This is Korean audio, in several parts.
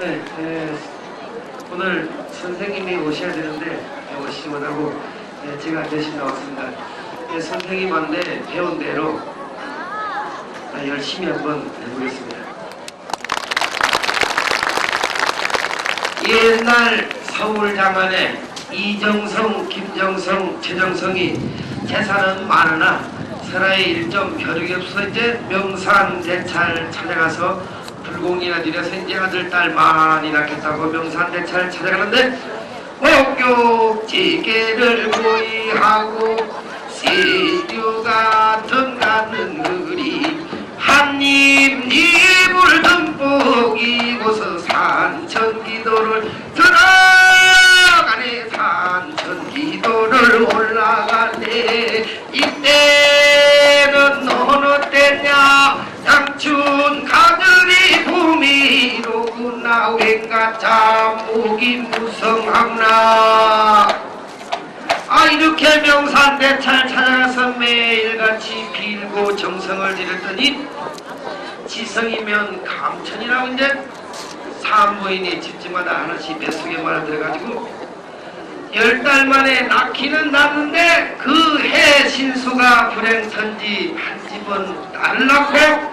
네, 네, 오늘 선생님이 오셔야 되는데 오시지 못하고 네, 제가 대신 나왔습니다. 네, 선생님한테 배운 대로 아, 열심히 한번 해보겠습니다. 옛날 서울 장안에 이정성, 김정성, 최정성이 재산은 많으나 설아의 일점 벼룩이 없어 이제 명산 대찰 찾아가서 불공이나 드려서 이제 아들 딸 많이 낳겠다고 명산 대찰 찾아가는데 목욕지게를 구이하고 시류 같은 가는 그리 한입 입을 듬뿍 이고서 산천기도를 들어가네. 산천기도를 올라가네. 이때는 어느 때냐? 양춘 나 왠가? 잠목이 무성함나. 아 이렇게 명산대찰 찾아가서 매일같이 빌고 정성을 들였더니 지성이면 감천이라고 이제 산부인이 집집마다 하나씩 뱃속에만 원 들어가지고 열 달 만에 낳기는 낳는데 그 해 신수가 불행천지 한 집은 딸을 낳고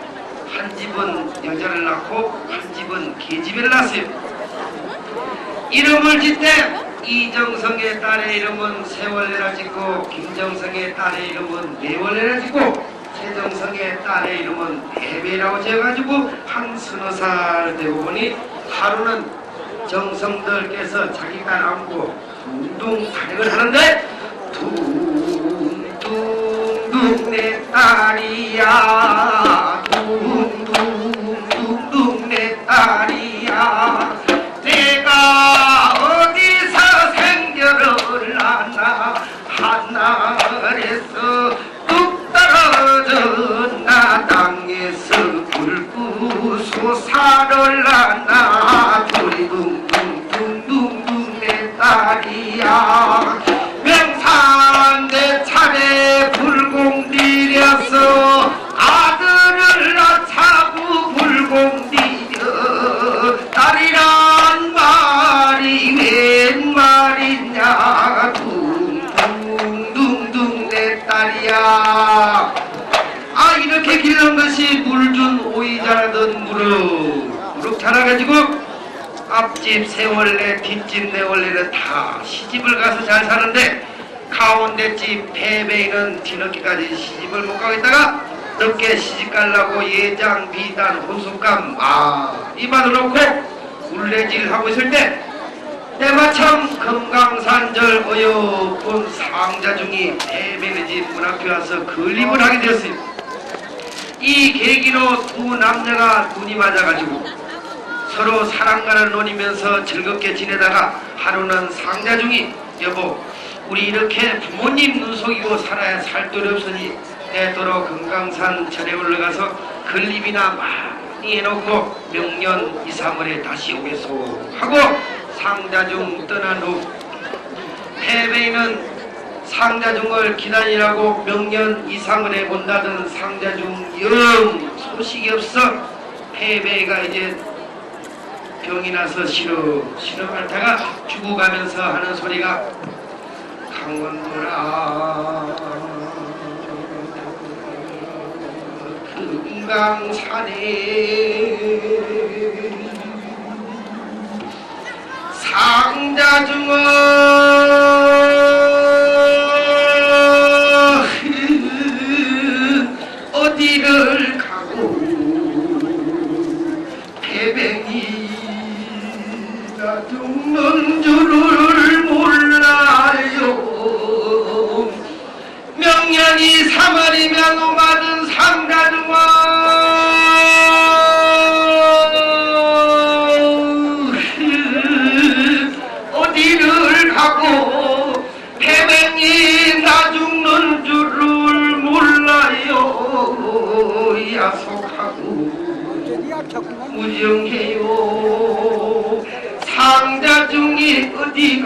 한 집은 여자를 낳고 한 집은 계집애를 낳았어요. 이름을 짓때 이정성의 딸의 이름은 세월래라 짓고 김정성의 딸의 이름은 내월래라 짓고 최정성의 딸의 이름은 대배라고 지어가지고 한 서너 살 되고 보니 하루는 정성들께서 자기 딸 안고 둥둥 타령을 하는데 둥둥둥 내 딸이야 딸 앞집 세월래 뒷집 내월래는 다 시집을 가서 잘 사는데 가운데 집 패배는 뒤늦게까지 시집을 못 가겠다가 늦게 시집 가려고 예장 비단 혼숙감 많이 받아놓고 울레질 하고 있을 때 때마침 금강산절 어여쁜 상자 중이 패배의 집 문 앞에 와서 건립을 하게 되었습니다. 이 계기로 두 남녀가 눈이 맞아가지고 서로 사랑가를 노리면서 즐겁게 지내다가 하루는 상자 중이 여보 우리 이렇게 부모님 눈 속이고 살아야 살 돈이 없으니 내도로 금강산 절에 올라가서 건립이나 많이 해놓고 명년 2, 3월에 다시 오겠소 하고 상자 중 떠난 후 패배인은 상자 중을 기다리라고 명년 이상을 해본다던 상자 중 영 소식이 없어 패배가 이제 병이 나서 싫어 싫어 앓다가 죽어가면서 하는 소리가 강원도라. 금강산에 상자 중은 중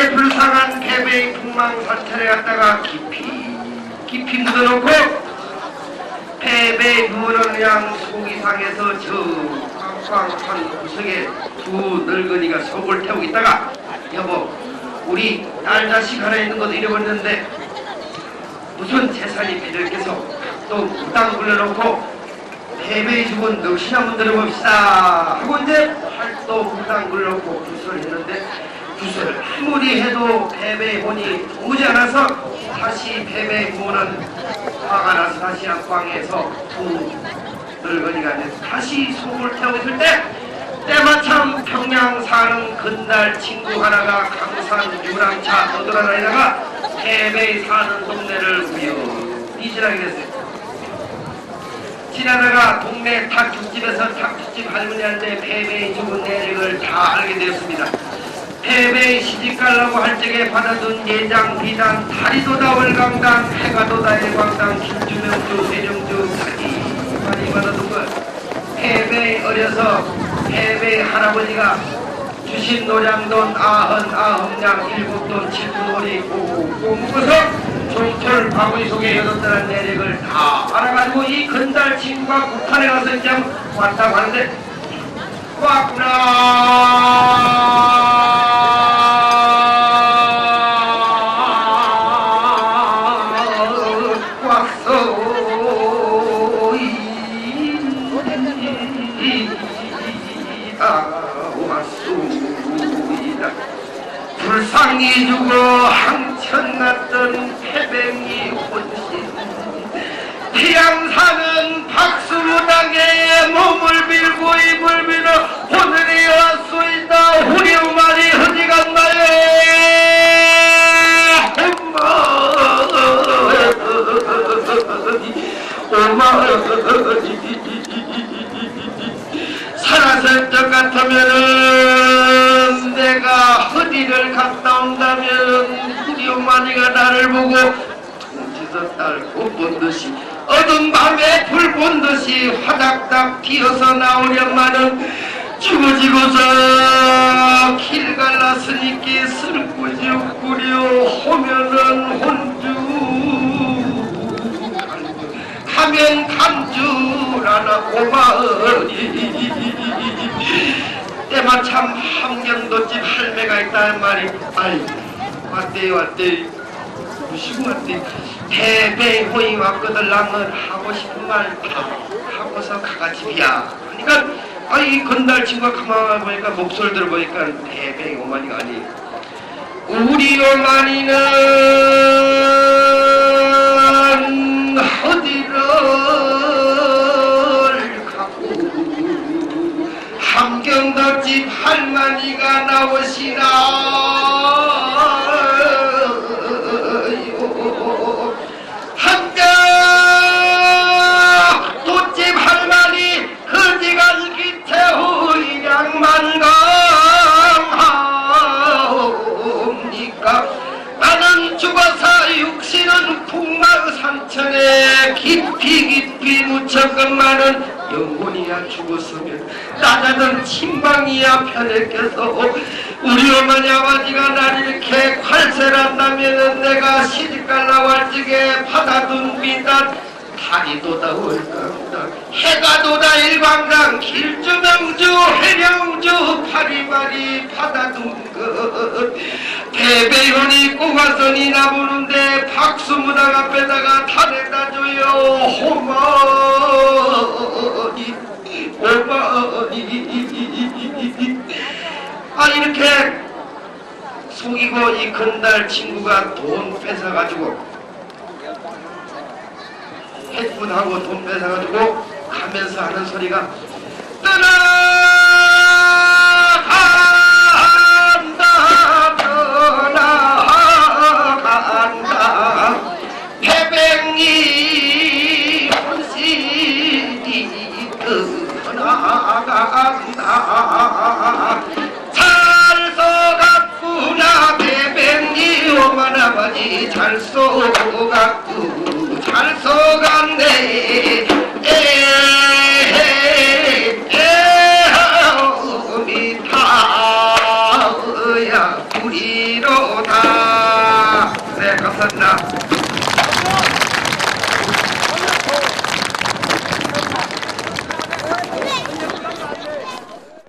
이렇게 불쌍한 개배의 풍망 사찰에 갔다가 깊이 깊이 묻어놓고 패배의 누는 그냥 속이 상해서 저 꽝꽝한 구석에 두 늙은이가 속을 태우고 있다가 여보 우리 딸 자식 하나 있는 것도 잃어버렸는데 무슨 재산이 필요해서 또 무당 불러놓고 패배의 죽은 넋이나 한번 들어 봅시다. 하고 이제 팔도 무당 불러놓고 구설을 했는데 구설을 아무리 해도 패배의 혼이 오지 않아서 다시 패배의 부모는 화가 나서 다시 안방에서 두 늙은이가 다시 속을 태우고 있을 때 때마침 평양 사는 근날 친구 하나가 강산 유랑차 떠돌아다니다가 패배의 사는 동네를 우연히 지나게 됐어요. 지나다가 동네 탁죽집에서 탁죽집 할머니한테 패배의 죽은 내력을 다 알게 되었습니다. 패배의 시집가려고 할 적에 받아둔 예장, 비단, 다리도다 월강당, 해가도다 일광당, 김주명주, 세정주, 사기 많이 받아둔 것. 패배 어려서 패배 할아버지가 주신 노량돈 아흔 아흔냥 일곱 돈 칠푼 오리 오고 묶어서 종철 바구니 속에 여덟다란 내력을 다 알아가지고 이 근달 친구가 북한에 가서 이제 왔다고 하는데 왔구나 불쌍히 죽어 항천났던 태뱅이 혼신. 태양사는 박수무당에 몸을 빌고 입을 빌어 오늘이 왔소이다. 후리우말이 어디 갔나요? 엄마! 살았을 것 같으면은 내가 허리를 갔 다 온다면 우리 어머니가 나를 보고 통지서 딸고 본 듯이 어두운 밤에 불 본 듯이 화닥닥 튀어서 나오련만은 죽어지고서 길 갈랐으니까 슬프지요 꾸려 호면은 혼주. 가면 간주라나 고마으니 때마참 함경도집 할매가 있다는 말이 아이 왔대 왔대 무시고한테 대배 호이 왔거들 나는 하고 싶은 말 다 하고서 가가집이야. 그러니까 아이 건달 친구가 가만히 보니까 목소리 들어보니까 대배 어머니가 아니 우리 어머니는 어디를 함경덕집 할머니가 나오시나요 함경 도집 할머니 그지가 기태후 양만강하옵니까? 나는 죽어서 육신은 풍마의 상천에 깊이 깊이 묻혔건만은 영혼이야 죽었으면 나자는 침방이야 껴서 우리 어머니 아버지가 날 이렇게 활세란다면은 내가 시집갈라고 할 적에 바다둔 비단 달이 돋아올까 해가 돋아 일광강 길주명주 해령주 파리바리 바다둔 것 대배현이 꼬가선이 나보는데 박수무당 앞에다가 달에다 줘요 호머니 오머니 아 이렇게 속이고 이 큰달 친구가 돈 뺏어가지고 해군하고 돈 뺏어가지고 가면서 하는 소리가 떠나 잘 써갔구 잘 써갔네